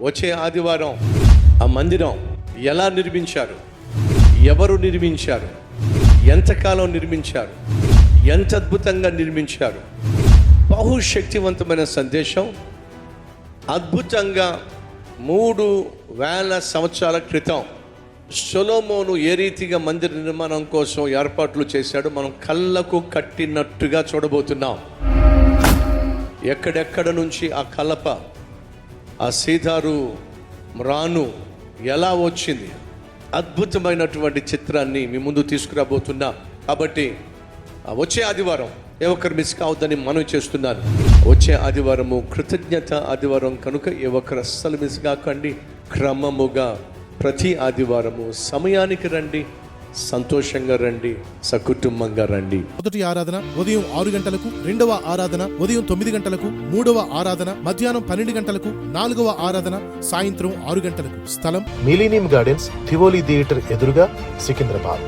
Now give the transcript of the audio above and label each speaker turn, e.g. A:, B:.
A: వచ్చే ఆదివారం ఆ మందిరం ఎలా నిర్మించారు? ఎవరు నిర్మించారు? ఎంతకాలం నిర్మించారు? ఎంత అద్భుతంగా నిర్మించారు? బహుశక్తివంతమైన సందేశం. అద్భుతంగా మూడు వేల సంవత్సరాల క్రితం సొలోమోను ఏ రీతిగా మందిర నిర్మాణం కోసం ఏర్పాట్లు చేశాడో మనం కళ్ళకు కట్టినట్టుగా చూడబోతున్నాం. ఎక్కడెక్కడ నుంచి ఆ కలప ఆ సీతారు రాను ఎలా వచ్చింది? అద్భుతమైనటువంటి చిత్రాన్ని మీ ముందు తీసుకురాబోతున్నా. కాబట్టి వచ్చే ఆదివారం ఏ ఒక్కరు మిస్ కావద్దని మనం చేస్తున్నాను. వచ్చే ఆదివారము కృతజ్ఞత ఆదివారం కనుక ఏ ఒక్కరు అస్సలు మిస్ కాకండి. క్రమముగా ప్రతి ఆదివారము సమయానికి రండి. సంతోషంగా రండి సకుటుంబంగా రండి.
B: మొదటి ఆరాధన ఉదయం ఆరు గంటలకు రెండవ ఆరాధన ఉదయం తొమ్మిది గంటలకు మూడవ ఆరాధన మధ్యాహ్నం పన్నెండు గంటలకు నాలుగవ ఆరాధన సాయంత్రం ఆరు గంటలకు. స్థలం
C: మిలీనియం గార్డెన్స్ థివోలీ థియేటర్ ఎదురుగా సికింద్రాబాద్.